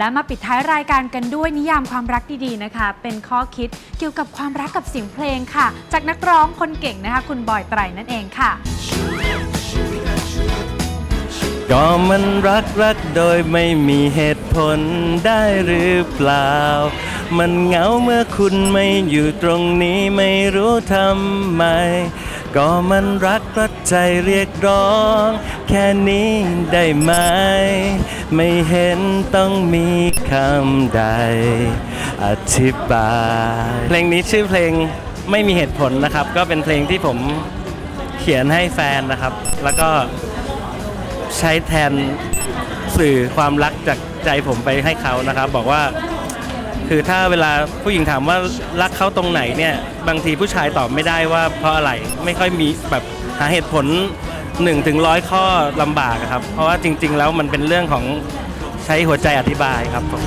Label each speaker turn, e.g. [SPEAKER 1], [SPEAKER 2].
[SPEAKER 1] และมาปิดท้ายรายการกันด้วยนิยามความรักดีๆนะคะ เป็นข้อคิดเกี่ยวกับความรักกับเสียงเพลงค่ะ จากนักร้องคนเก่งนะคะ คุณบอยไตรนั่นเองค่ะ
[SPEAKER 2] ก็มันรักรักโดยไม่มีเหตุผลได้หรือเปล่า มันเหงาเมื่อคุณไม่อยู่ตรงนี้ไม่รู้ทำไม ก็มันรักรัดใจเรียกร้อง แค่นี้ได้ไหม ไม่เห็นต้องมีคำใด อธิบาย เพลงนี้ชื่อเพลงไม่มีเหตุผลนะครับ ก็เป็นเพลงที่ผมเขียนให้แฟนนะครับ แล้วก็ใช้แทนสื่อความรักจากใจผมไปให้เขานะครับ บอกว่าคือถ้าเวลาผู้หญิงถามว่ารักเขาตรงไหนเนี่ย บางทีผู้ชายตอบไม่ได้ว่าเพราะอะไรไม่ค่อยมีแบบหาเหตุผล 1ถึงร้อยข้อลำบากอะครับ เพราะว่าจริง ๆ แล้วมันเป็นเรื่องของใช้หัวใจอธิบายครับผม